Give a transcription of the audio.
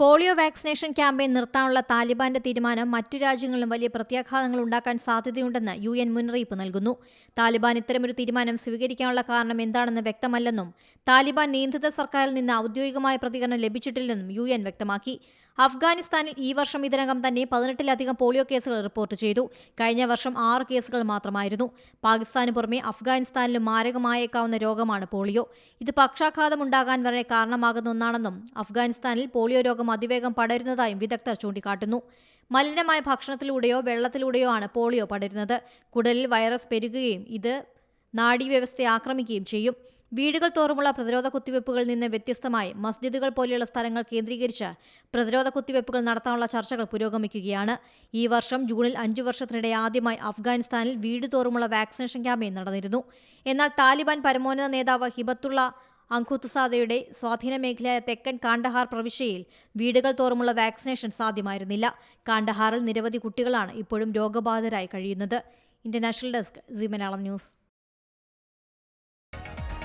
Polio vaccination campaign നിർത്താനുള്ള താലിബാന്റെ തീരുമാനം മറ്റു രാജ്യങ്ങളിലും വലിയ പ്രത്യാഘാതങ്ങൾ ഉണ്ടാക്കാൻ സാധ്യതയുണ്ടെന്ന് യു എൻ മുന്നറിയിപ്പ് നൽകുന്നു. താലിബാൻ ഇത്തരമൊരു തീരുമാനം സ്വീകരിക്കാനുള്ള കാരണം എന്താണെന്ന് വ്യക്തമല്ലെന്നും താലിബാൻ നിയന്ത്രിത സർക്കാരിൽ നിന്ന് ഔദ്യോഗികമായ പ്രതികരണം ലഭിച്ചിട്ടില്ലെന്നും യു എൻ വ്യക്തമാക്കി. അഫ്ഗാനിസ്ഥാനിൽ ഈ വർഷം ഇതിനകം തന്നെ പതിനെട്ടിലധികം പോളിയോ കേസുകൾ റിപ്പോർട്ട് ചെയ്തു. കഴിഞ്ഞ വർഷം ആറ് കേസുകൾ മാത്രമായിരുന്നു. പാകിസ്ഥാന് പുറമെ അഫ്ഗാനിസ്ഥാനിലും മാരകമായേക്കാവുന്ന രോഗമാണ് പോളിയോ. ഇത് പക്ഷാഘാതമുണ്ടാകാൻ വരെ കാരണമാകുന്ന ഒന്നാണെന്നും അഫ്ഗാനിസ്ഥാനിൽ പോളിയോ രോഗം അതിവേഗം പടരുന്നതായും വിദഗ്ധർ ചൂണ്ടിക്കാട്ടുന്നു. മലിനമായ ഭക്ഷണത്തിലൂടെയോ വെള്ളത്തിലൂടെയോ ആണ് പോളിയോ പടരുന്നത്. കുടലിൽ വൈറസ് പെരുകുകയും ഇത് നാഡീവ്യവസ്ഥയെ ആക്രമിക്കുകയും ചെയ്യും. വീടുകൾ തോറുമുള്ള പ്രതിരോധ കുത്തിവയ്പ്പുകളിൽ നിന്ന് വ്യത്യസ്തമായി മസ്ജിദുകൾ പോലെയുള്ള സ്ഥലങ്ങൾ കേന്ദ്രീകരിച്ച് പ്രതിരോധ കുത്തിവയ്പ്പുകൾ നടത്താനുള്ള ചർച്ചകൾ പുരോഗമിക്കുകയാണ്. ഈ വർഷം ജൂണിൽ അഞ്ചു വർഷത്തിനിടെ ആദ്യമായി അഫ്ഗാനിസ്ഥാനിൽ വീട് തോറുമുള്ള വാക്സിനേഷൻ ക്യാമ്പയിൻ നടന്നിരുന്നു. എന്നാൽ താലിബാൻ പരമോന്നത നേതാവ് ഹിബത്തുള്ള അങ്കുത്തുസാദയുടെ സ്വാധീന മേഖലയായ തെക്കൻ കാണ്ടഹാർ പ്രവിശ്യയിൽ വീടുകൾ തോറുമുള്ള വാക്സിനേഷൻ സാധ്യമായിരുന്നില്ല. കാണ്ടഹാറിൽ നിരവധി കുട്ടികളാണ് ഇപ്പോഴും രോഗബാധിതരായി കഴിയുന്നത്. International desk C Malayalam news.